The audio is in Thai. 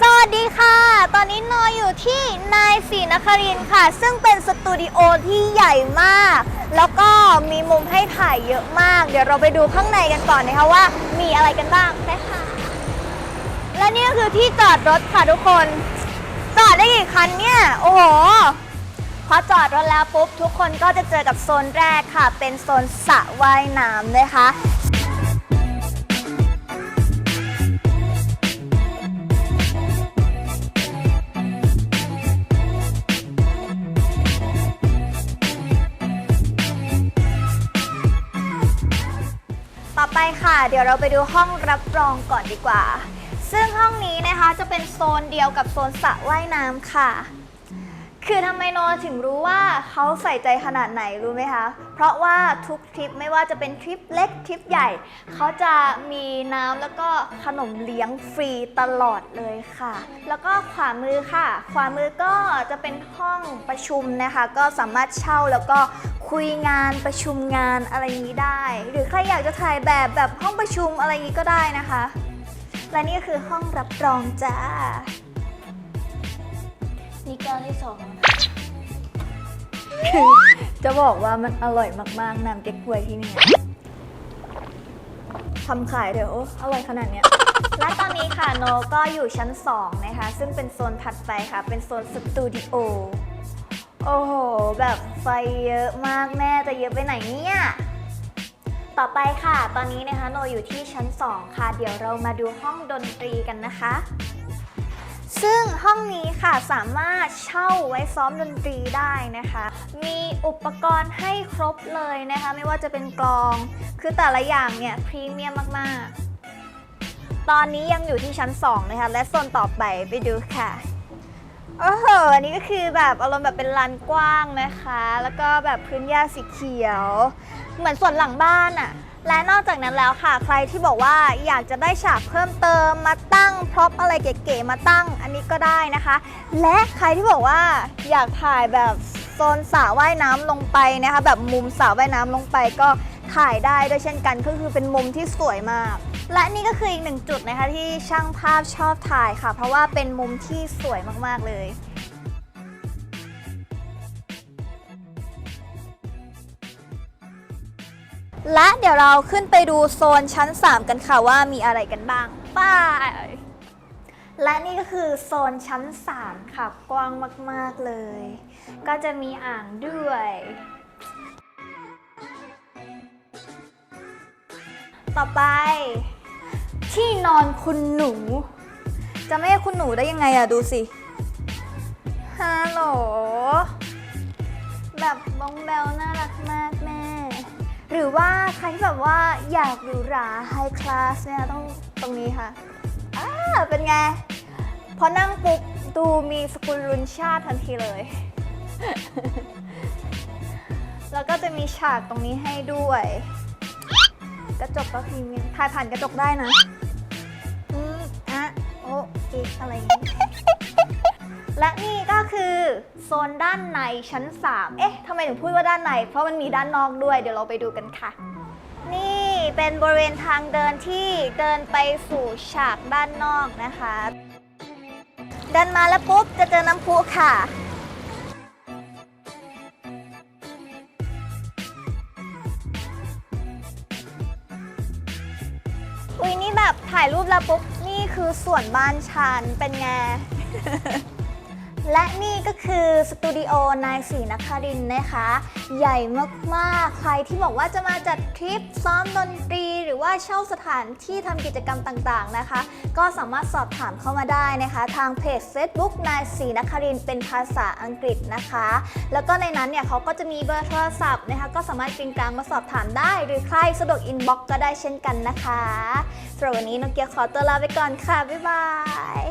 สวัสดีค่ะ ตอนนี้นอยอยู่ที่นายศรีนครินทร์ค่ะ ซึ่งเป็นสตูดิโอที่ใหญ่มาก แล้วก็มีมุมให้ถ่ายเยอะมาก เดี๋ยวเราไปดูข้างในกันก่อนนะคะว่า มีอะไรกันบ้างไปค่ะ และนี่ก็คือที่จอดรถค่ะทุกคน จอดได้กี่คันเนี่ย โอ้โห พอจอดรถแล้วปุ๊บ ทุกคนก็จะเจอกับโซนแรกค่ะ เป็นโซนสระว่ายน้ำนะคะ ค่ะ เดี๋ยวเราไปดูห้องรับรองก่อนดีกว่า ซึ่งห้องนี้นะคะจะเป็นโซนเดียวกับโซนสระว่ายน้ำค่ะ คือทำไมโนถึงรู้ว่าเขาใส่ใจขนาดไหนรู้ไหมคะ เพราะว่าทุกทริปไม่ว่าจะเป็นทริปเล็กทริปใหญ่ เขาจะมีน้ำแล้วก็ขนมเลี้ยงฟรีตลอดเลยค่ะ แล้วก็ขวามือค่ะ ขวามือก็จะเป็นห้องประชุมนะคะ ก็สามารถเช่าแล้วก็คุยงานประชุมงานอะไรอย่างนี้ได้ หรือใครอยากจะถ่ายแบบแบบห้องประชุมอะไรอย่างนี้ก็ได้นะคะ และนี่ก็คือห้องรับรองจ้า นี่แก้วที่สองคือจะบอกว่ามันอร่อยมากๆน้ำเก๊กฮวยที่นี่ทำขายเดี๋ยวโอ้อร่อยขนาดเนี้ย และตอนนี้ค่ะโนก็อยู่ชั้น 2 นะคะ ซึ่งเป็นโซนถัดไปค่ะ เป็นโซนสตูดิโอ โอ้โห แบบไฟเยอะมากแม่จะเยอะไปไหนเนี่ย ต่อไปค่ะ ตอนนี้นะคะโนอยู่ที่ชั้น 2 ค่ะ เดี๋ยวเรามาดูห้องดนตรีกันนะคะ ซึ่งห้องนี้ค่ะสามารถเช่าไว้ซ้อมดนตรีได้นะคะ มีอุปกรณ์ให้ครบเลยนะคะ ไม่ว่าจะเป็นกลอง คือแต่ละอย่างเนี่ยพรีเมียมมาก ๆ ตอนนี้ยังอยู่ที่ชั้น 2 นะคะ และโซนต่อไปไปดูค่ะโอ้โหอันนี้ก็คือแบบอารมณ์แบบเป็นลานกว้างนะคะ แล้วก็แบบพื้นหญ้าสีเขียว เหมือนส่วนหลังบ้านอะ และนอกจากนั้นแล้วค่ะ ใครที่บอกว่าอยากจะได้ฉากเพิ่มเติมมาตั้งพร็อพอะไรเก๋ๆมาตั้งอันนี้ก็ได้นะคะ และใครที่บอกว่าอยากถ่ายแบบโซนสระว่ายน้ำลงไปนะคะ แบบมุมสระว่ายน้ำลงไปก็ถ่ายได้ด้วยเช่นกันก็คือเป็นมุมที่สวยมาก และนี่ก็คืออีกหนึ่งจุดนะคะที่ช่างภาพชอบถ่ายค่ะ เพราะว่าเป็นมุมที่สวยมากๆเลย และเดี๋ยวเราขึ้นไปดูโซนชั้น 3 กันค่ะว่ามีอะไรกันบ้างไป้าและนี่ก็คือโซนชั้น 3 ค่ะ กว้างมาก ๆ เลย ก็จะมีอ่างด้วย ต่อไป ที่นอนคุณหนู จะไม่ให้คุณหนูได้ยังไงอะดูสิฮัลโหลแบบบ้องแบลน่ารักมากแม่ หรือว่าใครที่แบบว่าอยากหรูหราไฮคลาสเนี่ยต้องตรงนี้ค่ะอ่าเป็นไง พอนั่งปุ๊บดูมีสกุลรุนชาติทันทีเลย แล้วก็จะมีฉากตรงนี้ให้ด้วย กระจกก็พรีเมียมถ่ายผ่านกระจกได้นะอืมอะโอ้อีกอะไรอย่างนี้และนี่ก็ คือโซนด้านในชั้น 3 เอ๊ะทำไมถึงพูดว่าด้านใน เพราะมันมีด้านนอกด้วย เดี๋ยวเราไปดูกันค่ะ นี่เป็นบริเวณทางเดินที่เดินไปสู่ฉากด้านนอกนะคะ เดินมาแล้วปุ๊บจะเจอน้ำพุค่ะอุ้ยนี่แบบถ่ายรูปแล้วปุ๊บ นี่คือส่วนบ้านฉันเป็นไง และนี่ก็คือสตูดิโอนายศรีนครินนะคะ ใหญ่มากๆ ใครที่บอกว่าจะมาจัดทริปซ้อมดนตรี หรือว่าเช่าสถานที่ทำกิจกรรมต่างๆนะคะ ก็สามารถสอบถามเข้ามาได้นะคะ ทางเพจ Facebook นายศรีนครินเป็นภาษาอังกฤษนะคะ แล้วก็ในนั้นเนี่ยเขาก็จะมีเบอร์โทรศัพท์นะคะ ก็สามารถกริงกลางมาสอบถามได้ หรือใครสะดวกอินบ็อกก็ได้เช่นกันนะคะสำหรับวันนี้น้องเกียร์ขอตัวลาไปก่อนค่ะบ๊ายบาย